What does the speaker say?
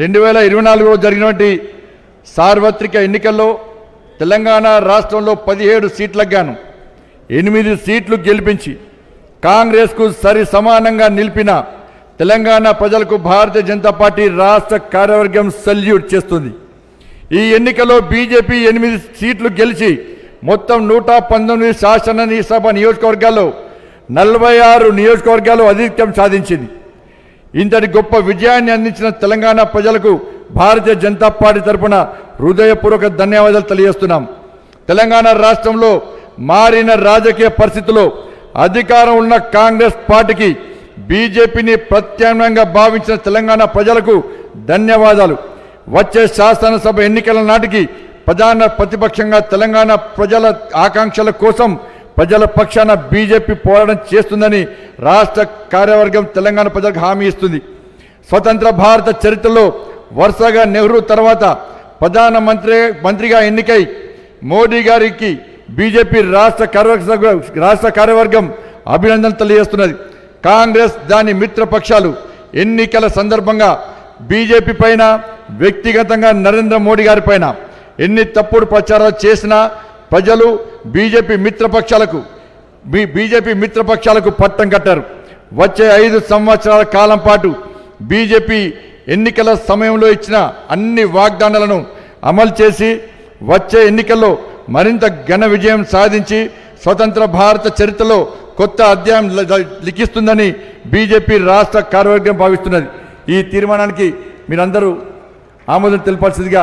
రెండు వేల ఇరవై నాలుగులో జరిగినటువంటి సార్వత్రిక ఎన్నికల్లో తెలంగాణ రాష్ట్రంలో పదిహేడు సీట్లకు గాను ఎనిమిది సీట్లు గెలిపించి కాంగ్రెస్కు సరి సమానంగా నిలిపిన తెలంగాణ ప్రజలకు భారతీయ జనతా పార్టీ రాష్ట్ర కార్యవర్గం సల్యూట్ చేస్తుంది. ఈ ఎన్నికలో బీజేపీ ఎనిమిది సీట్లు గెలిచి మొత్తం నూట పంతొమ్మిది శాసనసభ నియోజకవర్గాల్లో నలభై ఆరు నియోజకవర్గాలు అధిక్యం సాధించింది. ఇంతటి గొప్ప విజయాన్ని అందించిన తెలంగాణ ప్రజలకు భారతీయ జనతా పార్టీ తరఫున హృదయపూర్వక ధన్యవాదాలు తెలియజేస్తున్నాం. తెలంగాణ రాష్ట్రంలో మారిన రాజకీయ పరిస్థితుల్లో అధికారం ఉన్న కాంగ్రెస్ పార్టీకి బీజేపీని ప్రత్యామ్నాయంగా భావించిన తెలంగాణ ప్రజలకు ధన్యవాదాలు. వచ్చే శాసనసభ ఎన్నికల నాటికి ప్రధాన ప్రతిపక్షంగా తెలంగాణ ప్రజల ఆకాంక్షల కోసం ప్రజల పక్షాన బీజేపీ పోరాటం చేస్తుందని రాష్ట్ర కార్యవర్గం తెలంగాణ ప్రజలకు హామీ ఇస్తుంది. స్వతంత్ర భారత చరిత్రలో వరుసగా నెహ్రూ తర్వాత ప్రధానమంత్రి మంత్రిగా ఎన్నికై మోడీ గారికి బీజేపీ రాష్ట్ర కార్యవర్గ రాష్ట్ర కార్యవర్గం అభినందనలు తెలియజేస్తున్నది. కాంగ్రెస్ దాని మిత్రపక్షాలు ఎన్నికల సందర్భంగా బీజేపీ పైన వ్యక్తిగతంగా నరేంద్ర మోడీ గారి పైన ఎన్ని తప్పుడు ప్రచారాలు చేసినా ప్రజలు బీజేపీ మిత్రపక్షాలకు మీ బీజేపీ మిత్రపక్షాలకు పట్టం కట్టారు. వచ్చే ఐదు సంవత్సరాల కాలం పాటు బీజేపీ ఎన్నికల సమయంలో ఇచ్చిన అన్ని వాగ్దానాలను అమలు చేసి వచ్చే ఎన్నికల్లో మరింత ఘన విజయం సాధించి స్వతంత్ర భారత చరిత్రలో కొత్త అధ్యాయం ల- లిఖిస్తుందని బీజేపీ రాష్ట్ర కార్యవర్గం భావిస్తున్నది. ఈ తీర్మానానికి మీరందరూ ఆమోదం తెలపాల్సిందిగా